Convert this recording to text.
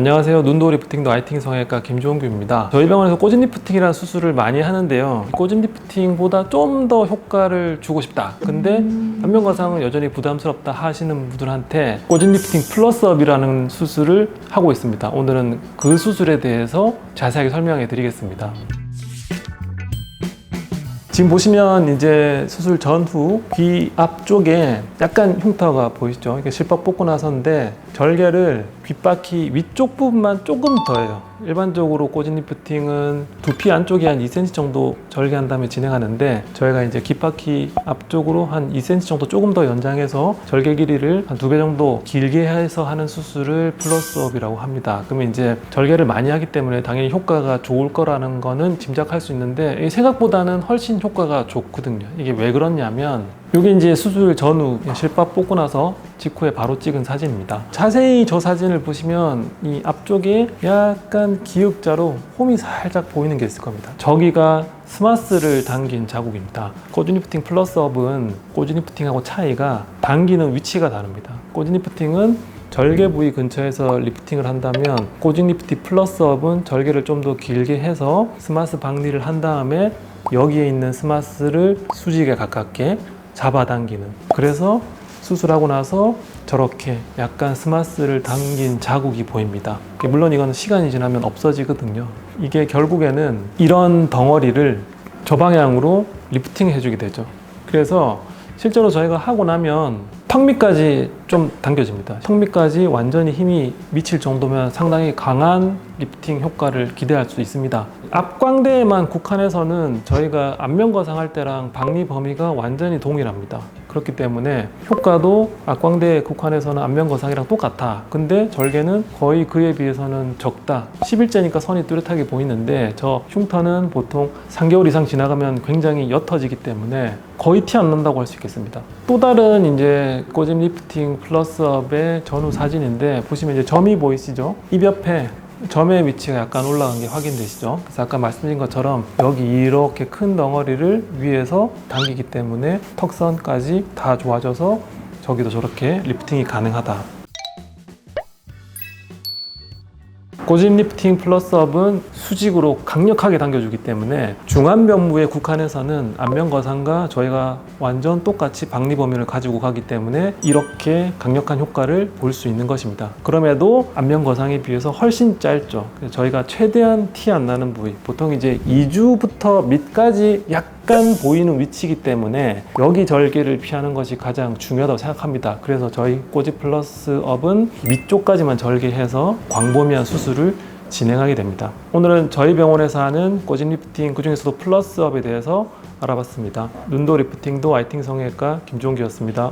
안녕하세요. 눈도 리프팅도 아이팅 성형외과 김종규입니다. 저희 병원에서 꼬진 리프팅이라는 수술을 많이 하는데요. 꼬진 리프팅보다 좀 더 효과를 주고 싶다. 근데 안면과상은 여전히 부담스럽다 하시는 분들한테 꼬진 리프팅 플러스업이라는 수술을 하고 있습니다. 오늘은 그 수술에 대해서 자세하게 설명해 드리겠습니다. 지금 보시면 이제 수술 전후 귀 앞쪽에 약간 흉터가 보이시죠? 이게 실밥 뽑고 나서인데 절개를 귓바퀴 위쪽 부분만 조금 더해요. 일반적으로 꼬진 리프팅은 두피 안쪽에 한 2cm 정도 절개한 다음에 진행하는데 저희가 이제 귓바퀴 앞쪽으로 한 2cm 정도 조금 더 연장해서 절개 길이를 한 두 배 정도 길게 해서 하는 수술을 플러스업이라고 합니다. 그러면 이제 절개를 많이 하기 때문에 당연히 효과가 좋을 거라는 거는 짐작할 수 있는데 생각보다는 훨씬 효과가 좋거든요. 이게 왜 그러냐면 이게 이제 수술 전후 실밥 뽑고 나서 직후에 바로 찍은 사진입니다. 자세히 저 사진을 보시면 이 앞쪽에 약간 기역자로 홈이 살짝 보이는 게 있을 겁니다. 저기가 스마스를 당긴 자국입니다. 꼬준리프팅 플러스업은 꼬준리프팅하고 차이가 당기는 위치가 다릅니다. 꼬준리프팅은 절개 부위 근처에서 리프팅을 한다면 꼬진 리프팅 플러스업은 절개를 좀 더 길게 해서 스마스 박리를 한 다음에 여기에 있는 스마스를 수직에 가깝게 잡아당기는 그래서 수술하고 나서 저렇게 약간 스마스를 당긴 자국이 보입니다. 물론 이거는 시간이 지나면 없어지거든요. 이게 결국에는 이런 덩어리를 저 방향으로 리프팅 해주게 되죠. 그래서 실제로 저희가 하고 나면 턱밑까지 좀 당겨집니다. 턱밑까지 완전히 힘이 미칠 정도면 상당히 강한 리프팅 효과를 기대할 수 있습니다. 앞광대에만 국한해서는 저희가 안면 거상 할 때랑 박리 범위가 완전히 동일합니다. 그렇기 때문에 효과도 앞광대에 국한해서는 안면 거상이랑 똑같아. 근데 절개는 거의 그에 비해서는 적다. 11제니까 선이 뚜렷하게 보이는데 저 흉터는 보통 3개월 이상 지나가면 굉장히 옅어지기 때문에 거의 티 안 난다고 할 수 있겠습니다. 또 다른 이제 꼬짐 리프팅 플러스업의 전후 사진인데 보시면 이제 점이 보이시죠? 입 옆에 점의 위치가 약간 올라간 게 확인되시죠? 그래서 아까 말씀드린 것처럼 여기 이렇게 큰 덩어리를 위에서 당기기 때문에 턱선까지 다 좋아져서 저기도 저렇게 리프팅이 가능하다. 고짐 리프팅 플러스업은 수직으로 강력하게 당겨주기 때문에 중안면부에 국한해서는 안면 거상과 저희가 완전 똑같이 박리 범위를 가지고 가기 때문에 이렇게 강력한 효과를 볼 수 있는 것입니다. 그럼에도 안면 거상에 비해서 훨씬 짧죠. 저희가 최대한 티 안 나는 부위, 보통 이제 2주부터 밑까지 약간 보이는 위치이기 때문에 여기 절개를 피하는 것이 가장 중요하다고 생각합니다. 그래서 저희 꼬지 플러스 업은 위쪽까지만 절개해서 광범위한 수술을 진행하게 됩니다. 오늘은 저희 병원에서 하는 꼬진 리프팅 그중에서도 플러스업에 대해서 알아봤습니다. 눈도 리프팅도 아이팅 성형외과 김종기였습니다.